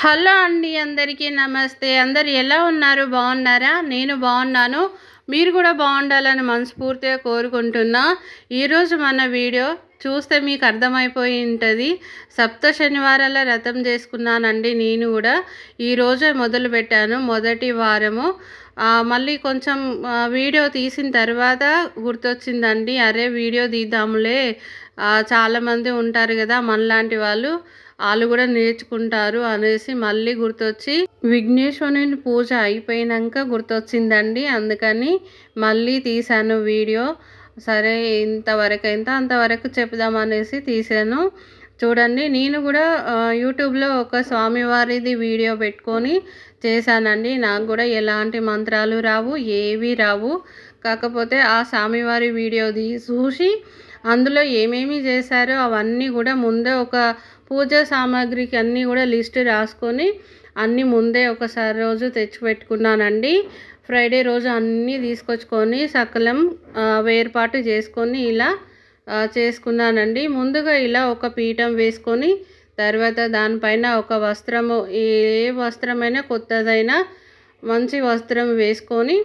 Hello అండి అందరికీ నమస్తే. అందరు ఎలా ఉన్నారు? బాగున్నారా? నేను బాగున్నాను. మీరు కూడా బాగుండాలని మనస్ఫూర్తిగా కోరుకుంటున్నా. ఈరోజు మన వీడియో చూస్తే మీకు అర్థమైపోయి ఉంటుంది. సప్త శనివారాల రథం చేసుకున్నానండి నేను కూడా. ఈరోజే మొదలు పెట్టాను మొదటి వారము. మళ్ళీ కొంచెం వీడియో తీసిన తర్వాత గుర్తొచ్చిందండి. అరే వీడియో తీద్దాములే చాలామంది ఉంటారు కదా మనలాంటి వాళ్ళు. వాళ్ళు కూడా నేర్చుకుంటారు అనేసి మళ్ళీ గుర్తొచ్చి విఘ్నేశ్వరుని పూజ అయిపోయినాక గుర్తొచ్చిందండి. అందుకని మళ్ళీ తీశాను వీడియో. సరే ఇంతవరకు ఎంత అంతవరకు చెప్దామనేసి తీసాను చూడండి నేను కూడా యూట్యూబ్లో ఒక స్వామివారిది వీడియో పెట్టుకొని చేశానండి. నాకు కూడా ఎలాంటి మంత్రాలు రావు ఏవి రావు. కాకపోతే ఆ స్వామివారి వీడియో చూసి అందులో ఏమేమి చేశారో అవన్నీ కూడా ముందే ఒక పూజ సామాగ్రికి అన్నీ కూడా లిస్ట్ రాసుకొని అన్నీ ముందే ఒకసారి రోజు తెచ్చిపెట్టుకున్నానండి ఫ్రైడే రోజు అన్నీ తీసుకొచ్చుకొని సకలం వేర్పాటు చేసుకొని ఇలా చేసుకున్నానండి. ముందుగా ఇలా ఒక పీఠం వేసుకొని తర్వాత దానిపైన ఒక వస్త్రము ఏ వస్త్రమైనా కొత్తదైనా మంచి వస్త్రం వేసుకొని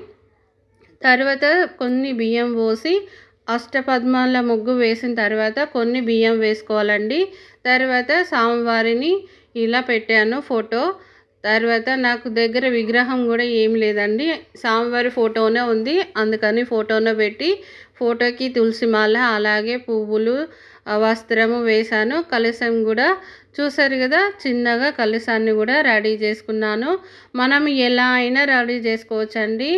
తర్వాత కొన్ని బియ్యం పోసి అష్టపద్మాల ముగ్గు వేసిన తర్వాత కొన్ని బియ్యం వేసుకోవాలండి. తర్వాత స్వామివారిని ఇలా పెట్టాను ఫోటో. తర్వాత నాకు దగ్గర విగ్రహం కూడా ఏం లేదండి. స్వామివారి ఫోటోనే ఉంది. అందుకని ఫోటోనే పెట్టి ఫోటోకి తులసి మాల అలాగే పువ్వులు వస్త్రము వేశాను. కలశం కూడా చూసారు కదా చిన్నగా కలశాన్ని కూడా రెడీ చేసుకున్నాను. మనం ఎలా అయినా రెడీ చేసుకోవచ్చండి.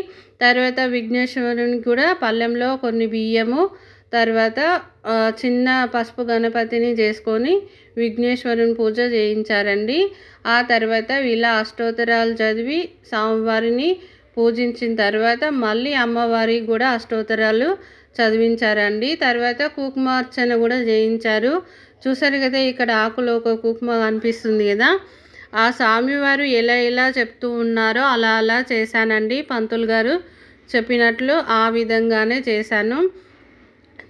తర్వాత విఘ్నేశ్వరుని కూడా పళ్ళెంలో కొన్ని బియ్యము తర్వాత చిన్న పసుపు గణపతిని చేసుకొని విఘ్నేశ్వరుని పూజ చేయించారండి. ఆ తర్వాత ఇలా అష్టోత్తరాలు చదివి స్వామివారిని పూజించిన తర్వాత మళ్ళీ అమ్మవారికి కూడా అష్టోత్తరాలు చదివించారండి. తర్వాత కుంకుమార్చన కూడా చేయించారు. చూసారు కదా ఇక్కడ ఆకులో ఒక కుకుమ కనిపిస్తుంది కదా. ఆ స్వామివారు ఎలా ఎలా చెప్తూ ఉన్నారో అలా అలా చేశానండి పంతులు గారు చెప్పినట్లు ఆ విధంగానే చేశాను.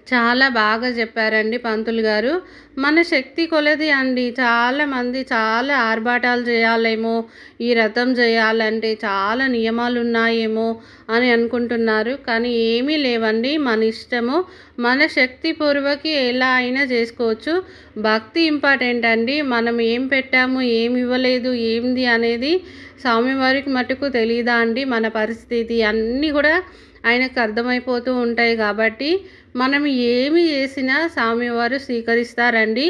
చాలా బాగా చెప్పారండి పంతులు గారు. మన శక్తి కొలది అండి. చాలామంది చాలా ఆర్భాటాలు చేయాలేమో ఈ రథం చేయాలంటే చాలా నియమాలు ఉన్నాయేమో అని అనుకుంటున్నారు. కానీ ఏమీ లేవండి. మన ఇష్టము మన శక్తి పూర్వకి ఎలా అయినా చేసుకోవచ్చు. భక్తి ఇంపార్టెంట్ అండి మనం ఏం పెట్టాము ఏమి ఇవ్వలేదు ఏంది అనేది స్వామివారికి మటుకు తెలియదా అండి. మన పరిస్థితి అన్నీ కూడా ఆయనకు అర్థమైపోతూ ఉంటాయి కాబట్టి మనం ఏమి చేసినా స్వామివారు స్వీకరిస్తారండి.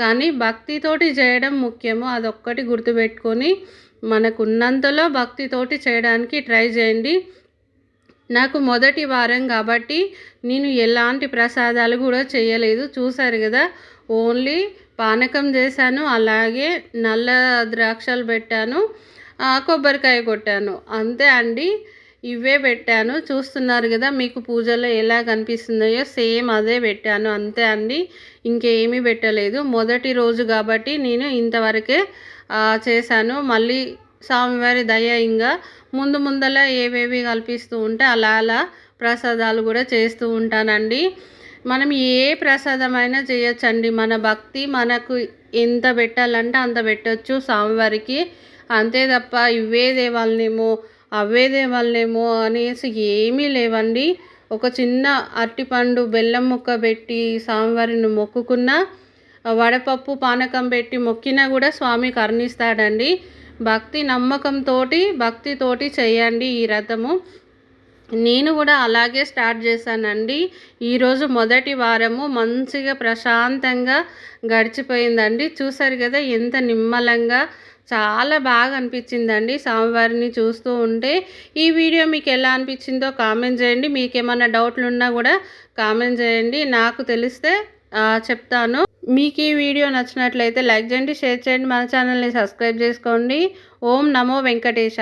కానీ భక్తితోటి చేయడం ముఖ్యము. అదొక్కటి గుర్తుపెట్టుకొని మనకున్నంతలో భక్తితోటి చేయడానికి ట్రై చేయండి. నాకు మొదటి వారం కాబట్టి నేను ఎలాంటి ప్రసాదాలు కూడా చేయలేదు. చూశారు కదా ఓన్లీ పానకం చేశాను. అలాగే నల్ల ద్రాక్షలు పెట్టాను. కొబ్బరికాయ కొట్టాను. అంతే అండి. ఇవే పెట్టాను. చూస్తున్నారు కదా మీకు పూజలో ఎలా కనిపిస్తున్నాయో సేమ్ అదే పెట్టాను. అంతే అండి. ఇంకేమీ పెట్టలేదు. మొదటి రోజు కాబట్టి నేను ఇంతవరకే చేశాను. మళ్ళీ స్వామివారి దయ ఇంకా ముందు ముందల ఏవేవి కల్పిస్తూ ఉంటే అలా అలా ప్రసాదాలు కూడా చేస్తూ ఉంటానండి. మనం ఏ ప్రసాదమైనా చేయొచ్చండి. మన భక్తి మనకు ఎంత పెట్టాలంటే అంత పెట్టచ్చు స్వామివారికి. అంతే తప్ప ఇవే దేవాలనేమో అవేదే వాళ్ళేమో అనేసి ఏమీ లేవండి. ఒక చిన్న అరటిపండు బెల్లం ముక్క పెట్టి స్వామివారిని మొక్కుకున్న వడపప్పు పానకం పెట్టి మొక్కినా కూడా స్వామి కరుణిస్తాడండి. భక్తి నమ్మకంతో భక్తితోటి చేయండి ఈ రథము. నేను కూడా అలాగే స్టార్ట్ చేశానండి. ఈరోజు మొదటి వారము మంచిగా ప్రశాంతంగా గడిచిపోయిందండి. చూసారు కదా ఎంత నిమ్మలంగా చాలా బాగా అనిపించిందండి స్వామివారిని చూస్తూ ఉంటే. ఈ వీడియో మీకు ఎలా అనిపించిందో కామెంట్ చేయండి. మీకు ఏమైనా డౌట్లు ఉన్నా కూడా కామెంట్ చేయండి. నాకు తెలిస్తే చెప్తాను. మీకు ఈ వీడియో నచ్చినట్లయితే లైక్ చేయండి షేర్ చేయండి. మన ఛానల్ని సబ్స్క్రైబ్ చేసుకోండి. ఓం నమో వెంకటేశ.